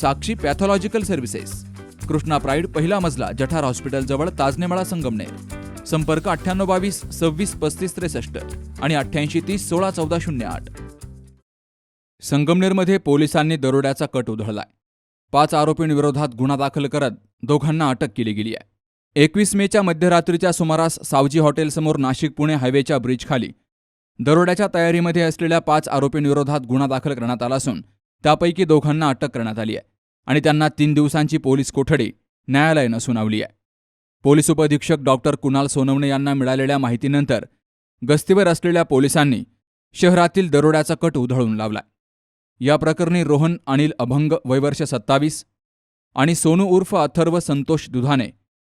Sakshi pathological services. Krishna pride पहिला मजला जठार हॉस्पिटलजवळ ताजनेमाळा संगमनेर. संपर्क अठ्ठ्याण्णव बावीस सव्वीस पस्तीस त्रेसष्ट आणि अठ्ठ्याऐंशी तीस सोळा चौदा शून्य आठ. संगमनेरमध्ये पोलिसांनी दरोड्याचा कट उधळलाय. पाच आरोपींविरोधात गुन्हा दाखल करत दोघांना अटक केली गेली आहे. एकवीस मेच्या मध्यरात्रीच्या सुमारास सावजी हॉटेलसमोर नाशिक पुणे हायवेच्या ब्रिजखाली दरोड्याच्या तयारीमध्ये असलेल्या पाच आरोपींविरोधात गुन्हा दाखल करण्यात आला असून त्यापैकी दोघांना अटक करण्यात आली आहे आणि त्यांना तीन दिवसांची पोलीस कोठडी न्यायालयानं सुनावली आहे. पोलीस उपअधीक्षक डॉक्टर कुणाल सोनवणे यांना मिळालेल्या माहितीनंतर गस्तीवर असलेल्या पोलिसांनी शहरातील दरोड्याचा कट उधळून लावला या प्रकरणी रोहन अनिल अभंग वयवर्ष सत्तावीस आणि सोनू उर्फ अथर्व संतोष दुधाने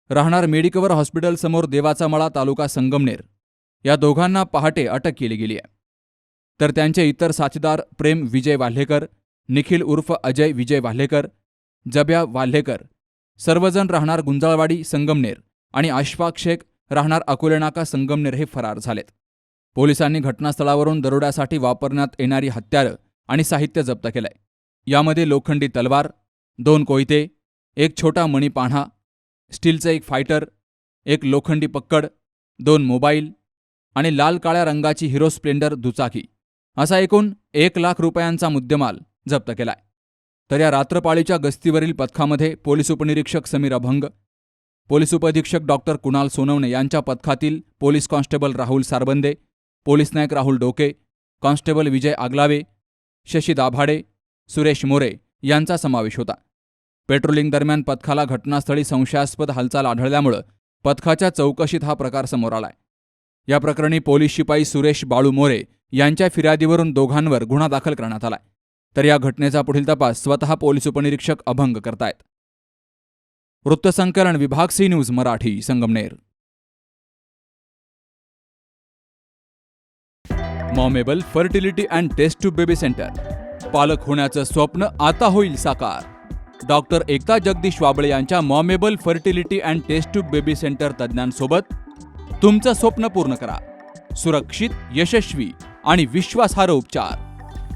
राहणार मेडिकवर हॉस्पिटलसमोर देवाचा मळा तालुका संगमनेर या दोघांना पहाटे अटक केली गेली आहे. तर त्यांचे इतर साथीदार प्रेम विजय वाल्हेकर निखिल उर्फ अजय विजय वाल्हेकर जब्या वाल्हेकर सर्वजण राहणार गुंजाळवाडी संगमनेर आणि अशफाक शेख राहणार अकोलेनाका संगमनेर हे फरार झालेत. पोलिसांनी घटनास्थळावरून दरोड्यासाठी वापरण्यात येणारी हत्यारं आणि साहित्य जप्त केलंय. यामध्ये लोखंडी तलवार दोन कोयते एक छोटा मणी स्टीलचं एक फायटर एक लोखंडी पक्कड दोन मोबाईल आणि लाल काळ्या रंगाची हिरो स्प्लेंडर दुचाकी. असा एकूण एक लाख रुपयांचा मुद्देमाल जप्त केलाय. तर या रात्रपाळीच्या गस्तीवरील पथकामध्ये पोलीस उपनिरीक्षक समीर अभंग पोलीस उपअधीक्षक डॉक्टर कुणाल सोनवणे यांच्या पथकातील police constable Rahul Sarbande police नायक राहुल डोके कॉन्स्टेबल विजय आगलावे शशी दाभाडे सुरेश मोरे यांचा समावेश होता. पेट्रोलिंग दरम्यान पथकाला घटनास्थळी संशयास्पद हालचाल आढळल्यामुळं पथकाच्या चौकशीत हा प्रकार समोर आलाय. या प्रकरणी पोलीस शिपाई सुरेश बाळू मोरे यांच्या फिर्यादीवरून दोघांवर गुन्हा दाखल करण्यात आलाय. तर या घटनेचा पुढील तपास स्वतः पोलीस उपनिरीक्षक अभंग करतायत. वृत्तसंकलन विभाग C news Marathi Sangamner. Momable fertility and test tube baby centre. पालक होण्याचं स्वप्न आता होईल साकार. डॉक्टर एकता जगदीश वाबळे यांच्या Momable fertility and test tube baby centre तज्ज्ञांसोबत तुमचं स्वप्न पूर्ण करा. सुरक्षित यशस्वी आणि विश्वासार्ह उपचार.